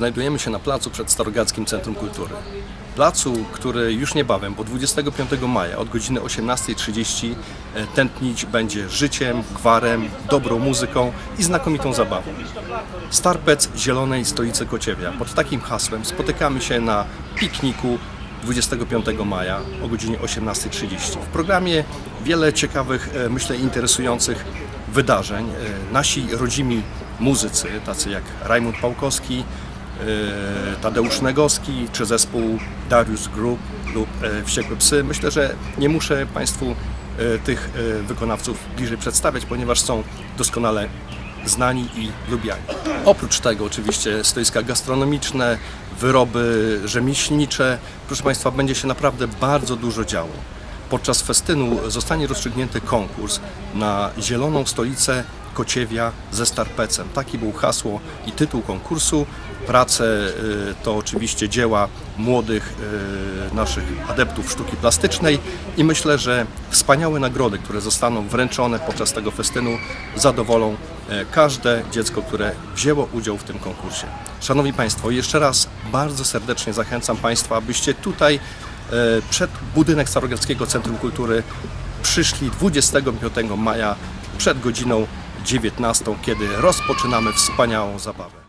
Znajdujemy się na placu przed Starogadzkim Centrum Kultury. Placu, który już niebawem, bo 25 maja od godziny 18.30 e, tętnić będzie życiem, gwarem, dobrą muzyką i znakomitą zabawą. Starpec Zielonej Stolicy Kociewia. Pod takim hasłem spotykamy się na pikniku 25 maja o godzinie 18.30. W programie wiele ciekawych, e, myślę, interesujących wydarzeń. E, Nasi rodzimi muzycy, tacy jak Rajmund Pałkowski, Tadeusz Negowski czy zespół Darius Group lub e, Wściekłe Psy. Myślę, że nie muszę Państwu e, tych wykonawców bliżej przedstawiać, ponieważ są doskonale znani i lubiani. Oprócz tego oczywiście stoiska gastronomiczne, wyroby rzemieślnicze. Proszę Państwa, będzie się naprawdę bardzo dużo działo. Podczas festynu zostanie rozstrzygnięty konkurs na Zieloną Stolicę Kociewia ze Starpecem. Taki był hasło i tytuł konkursu. Prace y, to oczywiście dzieła młodych y, naszych adeptów sztuki plastycznej i myślę, że wspaniałe nagrody, które zostaną wręczone podczas tego festynu zadowolą e, każde dziecko, które wzięło udział w tym konkursie. Szanowni Państwo, jeszcze raz bardzo serdecznie zachęcam Państwa, abyście tutaj przed budynek Starogardzkiego Centrum Kultury przyszli 25 maja przed godziną 19, kiedy rozpoczynamy wspaniałą zabawę.